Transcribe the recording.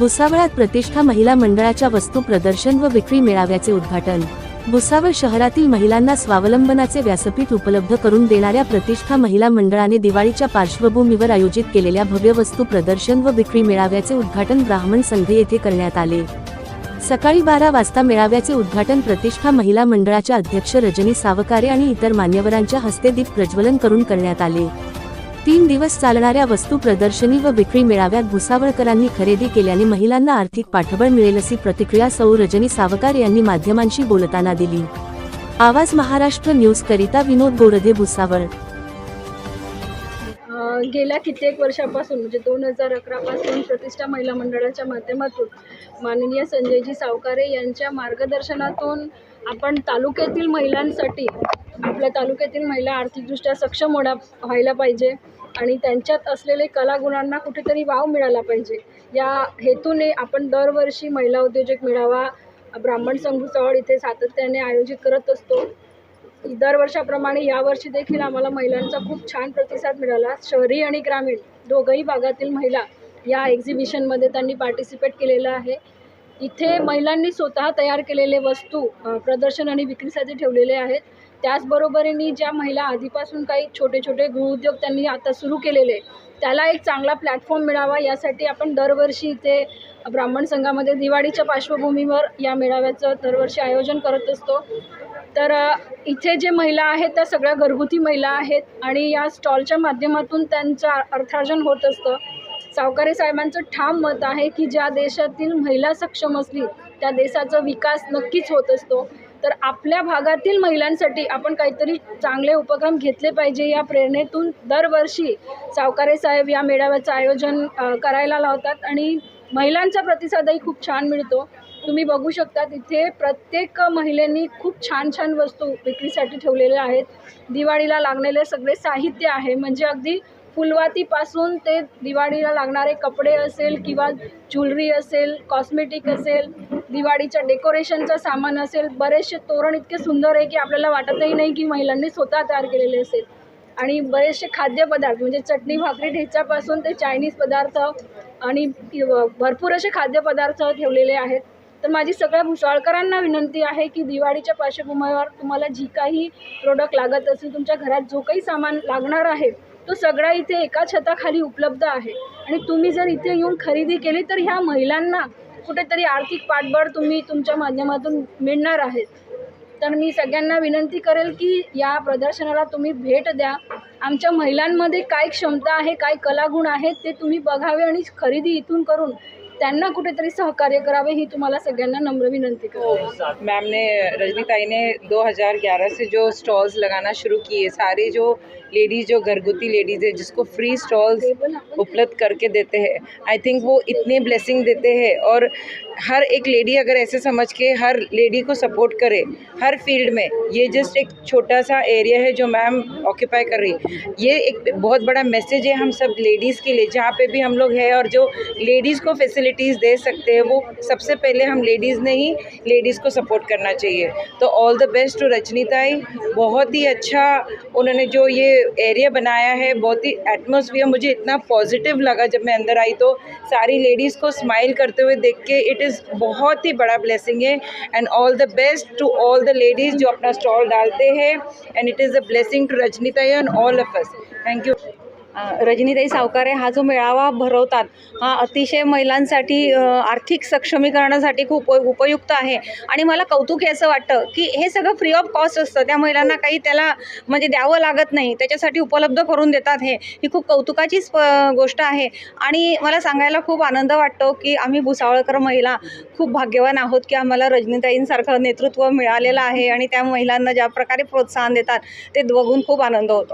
भुसावळात प्रतिष्ठा महिला मंडळाच्या वस्तू प्रदर्शन व विक्री मेळाव्याचे उद्घाटन. भुसावळ शहरातील महिलांना स्वावलंबनाचे व्यासपीठ उपलब्ध करून देणाऱ्या प्रतिष्ठा महिला मंडळाने दिवाळीच्या पार्श्वभूमीवर आयोजित केलेल्या भव्य वस्तू प्रदर्शन व विक्री मेळाव्याचे उद्घाटन ब्राह्मण संघ येथे करण्यात आले. सकाळी बारा वाजता मेळाव्याचे उद्घाटन प्रतिष्ठा महिला मंडळाच्या अध्यक्ष रजनी सावकारे आणि इतर मान्यवरांच्या हस्ते दीप प्रज्वलन करून करण्यात आले. तीन दिवस चालणाऱ्या वस्तू प्रदर्शनी व विक्री मेळाव्यात भुसावळकरांनी खरेदी केल्याने महिलांना आर्थिक पाठबळ मिळेल अशी प्रतिक्रिया सौ रजनी सावकार यांनी माध्यमांशी बोलताना दिली. आवाज महाराष्ट्र न्यूज करिता विनोद गोरधे भुसावळ. गेल्या कित्येक वर्षापासून म्हणजे दोन हजार अकरापासून प्रतिष्ठा महिला मंडळाच्या माध्यमातून माननीय संजयजी सावकारे यांच्या मार्गदर्शनातून आपण तालुक्यातील महिलांसाठी आपल्या तालुक्यातील महिला आर्थिकदृष्ट्या सक्षम होण्या व्हायला पाहिजे आणि त्यांच्यात असलेले कलागुणांना कुठेतरी वाव मिळाला पाहिजे. या हेतूने आपण दरवर्षी महिला उद्योजक मेळावा ब्राह्मण संघ इथे सातत्याने आयोजित करत असतो. दरवर्षाप्रमाणे यावर्षी देखील आम्हाला महिलांचा खूप छान प्रतिसाद मिळाला. शहरी आणि ग्रामीण दोघंही भागातील महिला या एक्झिबिशनमध्ये त्यांनी पार्टिसिपेट केलेलं आहे. इथे महिलांनी स्वतः तयार केलेले वस्तू प्रदर्शन आणि विक्रीसाठी ठेवलेले आहेत. त्याचबरोबरीने ज्या महिला आधीपासून काही छोटे छोटे गृहउद्योग त्यांनी आता सुरू केलेले त्याला एक चांगला प्लॅटफॉर्म मिळावा यासाठी आपण दरवर्षी इथे ब्राह्मण संघामध्ये दिवाळीच्या पार्श्वभूमीवर या मेळाव्याचं दरवर्षी आयोजन करत असतो. तर इथे जे महिला आहेत त्या सगळ्या घरगुती महिला आहेत आणि या स्टॉलच्या माध्यमातून त्यांचं अर्थार्जन होत असतं. सावकारे साहेबांचं ठाम मत आहे की ज्या देशातील महिला सक्षम असली त्या देशाचा विकास नक्कीच होत असतो. तर आपल्या भागातील महिलांसाठी आपण काहीतरी चांगले उपक्रम घेतले पाहिजे या प्रेरणेतून दरवर्षी सावकारे साहेब या मेळाव्याचं आयोजन करायला लावतात आणि महिलांचा प्रतिसादही खूप छान मिळतो. तुम्ही बघू शकता तिथे प्रत्येक महिलेनी खूप छान छान वस्तू विक्रीसाठी ठेवलेल्या आहेत. दिवाळीला लागलेले सगळे साहित्य आहे. म्हणजे अगदी फुलवातीपासून ते दिवाळीला लागणारे कपडे असेल किंवा ज्वेलरी असेल कॉस्मेटिक असेल दिवाळीच्या डेकोरेशनचं सामान असेल बरेचसे तोरण इतके सुंदर आहे की आपल्याला वाटतही नाही की महिलांनी स्वतः तयार केलेले असेल. आणि बरेचसे खाद्यपदार्थ म्हणजे चटणी भाकरी ठेच्यापासून ते चायनीज पदार्थ आणि भरपूर असे खाद्यपदार्थ ठेवलेले आहेत. तर माझी सगळ्या भुसाळकरांना विनंती आहे की दिवाळीच्या पार्श्वभूमीवर तुम्हाला जी काही प्रोडक्ट लागत असेल तुमच्या घरात जो काही सामान लागणार आहे तो सगळा इथे एका छताखाली उपलब्ध आहे. आणि तुम्ही जर इथे येऊन खरेदी केली तर ह्या महिलांना कुठेतरी आर्थिक पाठबळ तुम्ही तुमच्या माध्यमातून मिळणार आहेत तर मी सगळ्यांना विनंती करेल की या प्रदर्शनाला तुम्ही भेट द्या. आमच्या महिलांमध्ये काय क्षमता आहे काय कलागुण आहेत ते तुम्ही बघावे आणि खरेदी इथून करून त्यांना कुठेतरी सहकार्य करावे ही तुम्हाला सगळ्यांना नम्र विनंती करते. हो, मैम ने दो हजार ने 2011 से जो स्टॉल्स लगाना शुरू किए सारे जो लेडीज़ जो घरगुती लेडीज़ है, जिसको फ्री स्टॉल्स उपलब्ध करके देते हैं आई थिंक वो इतने ब्लेसिंग देते हैं और हर एक लेडी अगर ऐसे समझ के हर लेडी को सपोर्ट करे, हर फ़ील्ड में, ये जस्ट एक छोटा सा एरिया है जो मैम ऑक्यूपाई कर रही ये एक बहुत बड़ा मैसेज है हम सब लेडीज़ के लिए, जहाँ पे भी हम लोग हैं और जो लेडीज़ को फैसिलिटीज़ दे सकते हैं, वो सबसे पहले हम लेडीज़ ने ही लेडीज़ को सपोर्ट करना चाहिए। तो ऑल द बेस्ट टू रजनीताई, बहुत ही अच्छा उन्होंने जो ये एरिया बनाया है, बहुत ही एटमोसफियर मुझे इतना पॉजिटिव लगा जब मैं अंदर आई तो। सारी लेडीज़ को स्माइल करते हुए देख के इट इज़ बहुत ही बड़ा ब्लेसिंग है। And all the best to all the ladies जो अपना स्टॉल डालते हैं। And it is a blessing to Rajnita and all of us thank you Rajnitai Savkare हा जो मेळावा भरवतात हा अतिशय महिलांसाठी आर्थिक सक्षमीकरणासाठी खूप उप- उपयुक्त आहे. आणि मला कौतुक याचं वाटतं की हे सगळं फ्री ऑफ कॉस्ट असतं. त्या महिलांना काही त्याला म्हणजे द्यावं लागत नाही. त्याच्यासाठी उपलब्ध करून देतात हे. ही खूप कौतुकाचीच प- गोष्ट आहे. आणि मला सांगायला खूप आनंद वाटतो की आम्ही भुसावळकर महिला खूप भाग्यवान आहोत की आम्हाला रजनीताईंसारखं नेतृत्व मिळालेलं आहे आणि त्या महिलांना ज्या प्रकारे प्रोत्साहन देतात ते बघून खूप आनंद होतो.